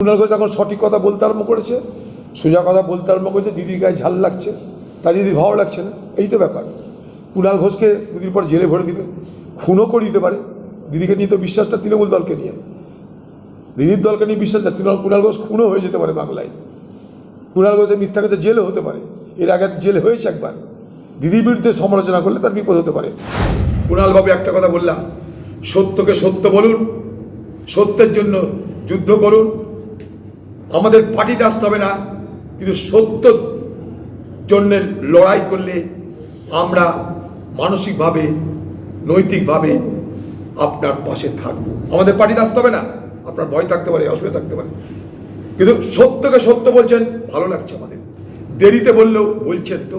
কুণাল ঘোষ এখন সঠিক কথা বলতে আরম্ভ করেছে, সোজা কথা বলতে আরম্ভ করেছে, দিদির গায়ে ঝাল লাগছে, তার দিদির ভালো লাগছে না, এই তো ব্যাপার। কুণাল ঘোষকে দুদিন পর জেলে ভরে দিবে, খুনও করে দিতে পারে, দিদিকে নিয়ে তো বিশ্বাসটা তৃণমূল দলকে নিয়ে। দিদির দলকে নিয়ে বিশ্বাসটা তৃণমূল কুণাল ঘোষ খুনও হয়ে যেতে পারে বাংলায়। কুণাল ঘোষের মিথ্যা কাছে জেলে হতে পারে, এর আগে জেলে হয়েছে একবার। দিদির বিরুদ্ধে সমালোচনা করলে তার বিপদ হতে পারে। কুণালবাবু একটা কথা বললাম, সত্যকে সত্য বলুন, সত্যের জন্য যুদ্ধ করুন আমাদের পার্টিতে আসতে হবে না, কিন্তু সত্য জন্য লড়াই করলে আমরা মানসিকভাবে, নৈতিকভাবে আপনার পাশে থাকব। আমাদের পার্টিতে আসতে হবে না, আপনার ভয় থাকতে পারে, অসুবিধা থাকতে পারে। কিন্তু সত্যকে সত্য বলছেন, ভালো লাগছে আমাদের। দেরিতে বললেও বলছেন তো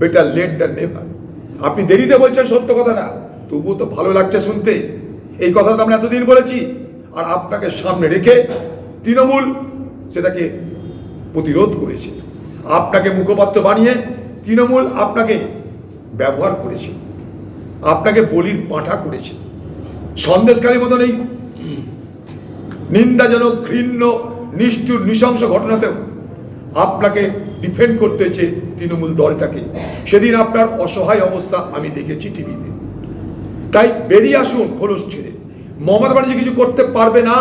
বেটার লেট দ্যান নেভার আপনি দেরিতে বলছেন সত্য কথাটা তবুও তো ভালো লাগছে শুনতে। এই কথাটা আমরা এতদিন বলেছি, আর আপনাকে সামনে রেখে তৃণমূল সেটাকে প্রতিরোধ করেছে। আপনাকে মুখপাত্র বানিয়ে তৃণমূল আপনাকে ব্যবহার করেছে। আপনাকে বলির পাঁঠা করেছে। সন্দেশকারীর মতন এই নিন্দাজনক, ঘৃণ্য, নিষ্ঠুর, নৃশংস ঘটনাতেও আপনাকে ডিফেন্ড করতে হচ্ছে তৃণমূল দলটাকে। সেদিন আপনার অসহায় অবস্থা আমি দেখেছি টিভিতে। তাই বেরিয়ে আসুন খোলস ছেড়ে। মমতা ব্যানার্জি কিছু করতে পারবে না।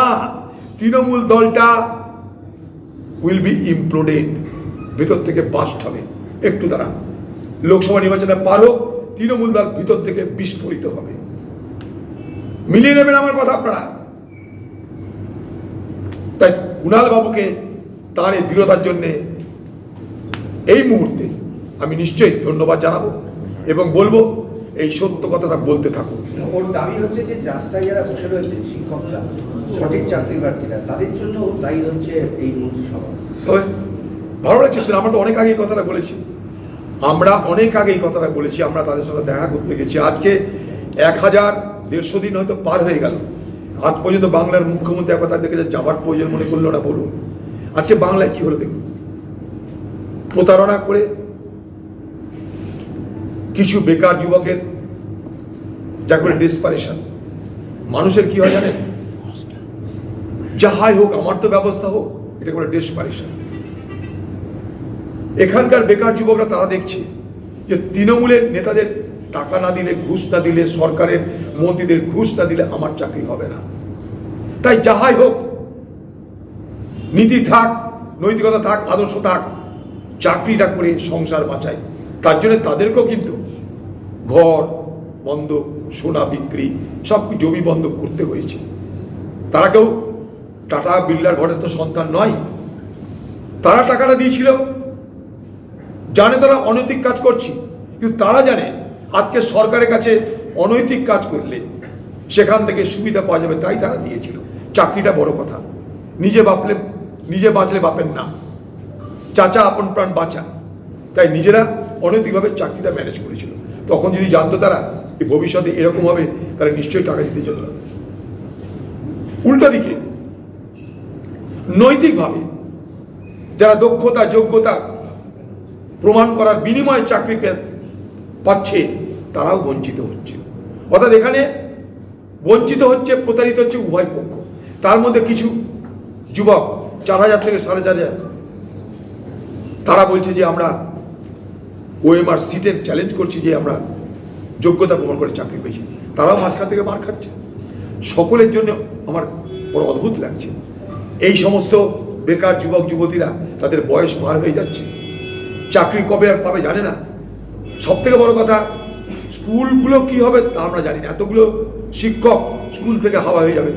তৃণমূল দলটা উইল বি ইমপ্লোডেড ভিতর থেকে বাস্ট হবে। একটু দাঁড়ান। লোকসভা নির্বাচনে পার হোক, তৃণমূল দল ভিতর থেকে বিস্ফোরিত হবে। মিলিয়ে নেবেন আমার কথা আপনারা। তাই কুণাল বাবুকে তার এই দৃঢ়তার জন্যে এই মুহূর্তে আমি নিশ্চয়ই ধন্যবাদ জানাব এবং বলব এই সত্য কথাটা বলতে থাকুন ওর দাবি হচ্ছে যে রাস্তায় যারা বসে রয়েছেন শিক্ষকরা সঠিক চাকরি প্রার্থীরা তাদের জন্য দায়ী হচ্ছে এই মন্ত্রিসভা। ভালো লাগছে শুনে আমরা তো অনেক আগে এই কথাটা বলেছি। আমরা অনেক আগে এই কথাটা বলেছি আমরা তাদের সঙ্গে দেখা করতে গেছি। আজকে এক হাজার দেড়শো দিন হয়তো পার হয়ে গেল। আজ পর্যন্ত বাংলার মুখ্যমন্ত্রী একবার তাদেরকে যাবার প্রয়োজন মনে করল না বলুন। আজকে বাংলায় কি হলো দেখুন। প্রতারণা করে কিছু বেকার যুবকের যা করে ডিসপারেশন মানুষের কি হয় জানেন? যাহাই হোক, আমার তো ব্যবস্থা হোক, এটা করে ডেসপারেশন এখানকার বেকার যুবকরা তারা দেখছে যে তৃণমূলের নেতাদের টাকা না দিলে ঘুষ না দিলে সরকারের মন্ত্রীদের ঘুষ না দিলে আমার চাকরি হবে না। তাই যাহাই হোক, নীতি থাক, নৈতিকতা থাক, আদর্শ থাক, চাকরিটা করে সংসার বাঁচাই। তার জন্য তাদেরকেও কিন্তু ঘর বন্ধক সোনা বিক্রি, সব জমি বন্ধক করতে হয়েছে। তারা কেউ টাটা বিল্লার ঘরের তো সন্তান নয়। তারা টাকাটা দিয়েছিল। জানে তারা অনৈতিক কাজ করছি। কিন্তু তারা জানে আজকে সরকারের কাছে অনৈতিক কাজ করলে সেখান থেকে সুবিধা পাওয়া যাবে তাই তারা দিয়েছিল। চাকরিটা বড় কথা। নিজে বাপলে, নিজে বাঁচলে বাপের নাম। চাচা আপন প্রাণ বাঁচা তাই নিজেরা অনৈতিকভাবে চাকরিটা ম্যানেজ করেছিল। তখন যদি জানতো তারা যে ভবিষ্যতে এরকম হবে তারা নিশ্চয়ই টাকা দিতে যেত না। উল্টো দিকে, নৈতিকভাবে যারা দক্ষতা, যোগ্যতা প্রমাণ করার বিনিময়ে চাকরি পাচ্ছে, তারাও বঞ্চিত হচ্ছে। অর্থাৎ এখানে বঞ্চিত হচ্ছে, প্রতারিত হচ্ছে উভয় পক্ষ। তার মধ্যে কিছু যুবক, চার হাজার থেকে সাড়ে চার হাজার। তারা বলছে যে আমরা ওএমআর সিটের চ্যালেঞ্জ করছি যে আমরা যোগ্যতা প্রমাণ করে চাকরি পেয়েছি। তারাও মাঝখান থেকে মার খাচ্ছে। সকলের জন্য আমার বড় অদ্ভুত লাগছে। এই সমস্ত বেকার যুবক, যুবতীরা তাদের বয়স পার হয়ে যাচ্ছে। চাকরি কবে আর পাবে জানে না। সব থেকে বড় কথা, স্কুলগুলো কি হবে তা আমরা জানি না। এতগুলো শিক্ষক স্কুল থেকে হাওয়া হয়ে যাবে।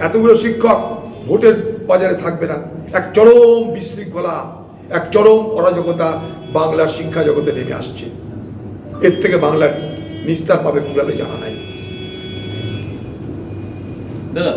এতগুলো শিক্ষক ভোটের বাজারে থাকবে না। এক চরম বিশৃঙ্খলা। এক চরম অরাজকতা বাংলার শিক্ষা জগতে নেমে আসছে। এর থেকে বাংলার নিস্তার পাবে কুড়ালে জানা নাই। দাদা।